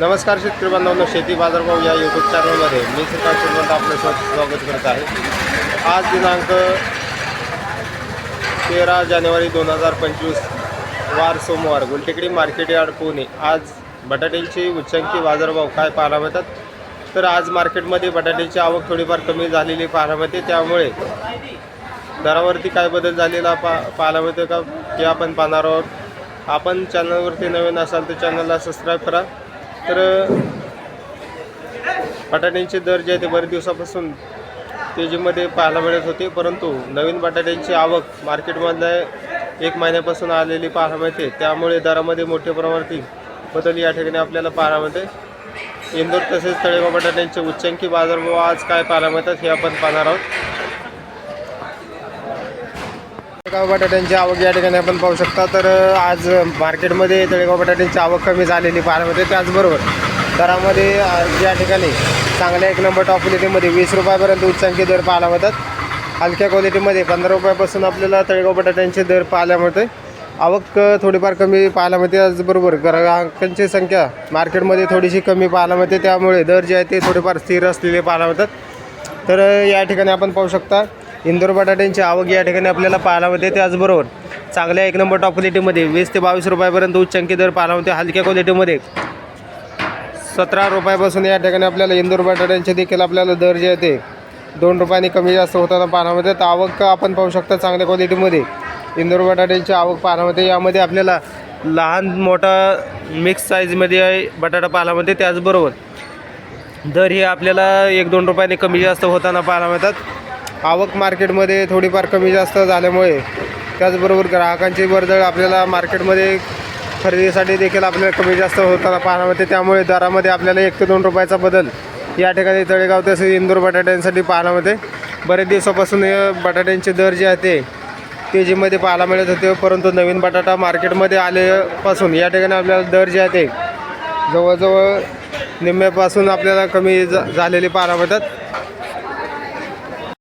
नमस्कार शेतकरी बांधवांनो शेती बाजारभाव या यूट्यूब चॅनलमध्ये मी श्रीकांत श्रीमंत आपलं स्वागत करत आहे. आज दिनांक तेरा जानेवारी दोन हजार पंचवीस वार सोमवार गुलटेकडी मार्केट यार्ड पुणे. आज बटाट्यांची उच्चांकी बाजारभाव काय पाहायला मिळतात? तर आज मार्केटमध्ये बटाट्याची आवक थोडीफार कमी झालेली पाहायला मिळते. त्यामुळे दरावरती काय बदल झालेला पा पाहायला मिळतो का? ते आपण पाहणार आहोत. आपण चॅनलवरती नवीन असाल तर चॅनलला सबस्क्राईब करा. तर बटाट्यांचे दर जे आहे ते बरेच दिवसापासून तेजीमध्ये पाहायला मिळत होते परंतु नवीन बटाट्यांची आवक मार्केटमधल्या एक महिन्यापासून आलेली पाहायला मिळते. त्यामुळे दरामध्ये मोठ्या प्रमाणातील बदल या ठिकाणी आपल्याला पाहायला मिळते. इंदोर तसेच तळेगाव बटाट्यांचे उच्चांकी बाजारभाव आज काय पाहायला मिळतात हे आपण पाहणार आहोत. तळेगाव बटाट्यांची आवक या ठिकाणी आपण पाहू शकता. तर आज मार्केटमध्ये तळेगाव बटाट्यांची आवक कमी झालेली पाहायला मिळते. त्याचबरोबर दरामध्ये या ठिकाणी चांगल्या एक नंबर टॉप क्वालिटीमध्ये वीस रुपयापर्यंत उच्चांकी दर पाहायला मिळतात. हलक्या क्वालिटीमध्ये पंधरा रुपयापासून आपल्याला तळेगाव बटाट्यांचे दर पाहायला मिळते आवक थोडीफार कमी पाहायला मिळते. त्याचबरोबर ग्राहकांची संख्या मार्केटमध्ये थोडीशी कमी पाहायला मिळते. त्यामुळे दर जे आहे ते थोडेफार स्थिर असलेले पाहायला मिळतात. तर या ठिकाणी आपण पाहू शकता इंदोर बटाट्यांची आवक या ठिकाणी आपल्याला पाहायला मिळते. त्याचबरोबर चांगल्या एक नंबर टॉप क्वालिटीमध्ये वीस ते बावीस रुपयापर्यंत उच्चांकी दर पाहायला मिळते. हलक्या क्वालिटीमध्ये सतरा रुपयापासून या ठिकाणी आपल्याला इंदोर बटाट्यांचे देखील आपल्याला दर जे आहे ते दोन रुपयांनी कमी जास्त होताना पाहायला मिळते. तर आवक आपण पाहू शकता चांगल्या क्वालिटीमध्ये इंदोर बटाट्यांची आवक पाहायला मिळते. यामध्ये आपल्याला लहान मोठा मिक्स साईजमध्ये बटाटा पाहायला मिळते. त्याचबरोबर दर हे आपल्याला एक दोन रुपयाने कमी जास्त होताना पाहायला मिळतात. आवक मार्केटमध्ये थोडीफार कमी जास्त झाल्यामुळे त्याचबरोबर ग्राहकांची वर्दळ आपल्याला मार्केटमध्ये खरेदीसाठी देखील आपल्याला कमी जास्त होताना पाहायला मिळते. त्यामुळे दरामध्ये आपल्याला एक ते दोन रुपयाचा बदल या ठिकाणी तळेगाव तसेच इंदोर बटाट्यांसाठी पाहायला मिळते. बरेच दिवसापासून बटाट्यांचे दर जे आहे ते तेजीमध्ये पाहायला मिळत होते परंतु नवीन बटाटा मार्केटमध्ये आल्यापासून या ठिकाणी आपल्याला दर जे आहे ते जवळजवळ निम्म्यापासून आपल्याला कमी झा- झालेले पाहायला मिळतात.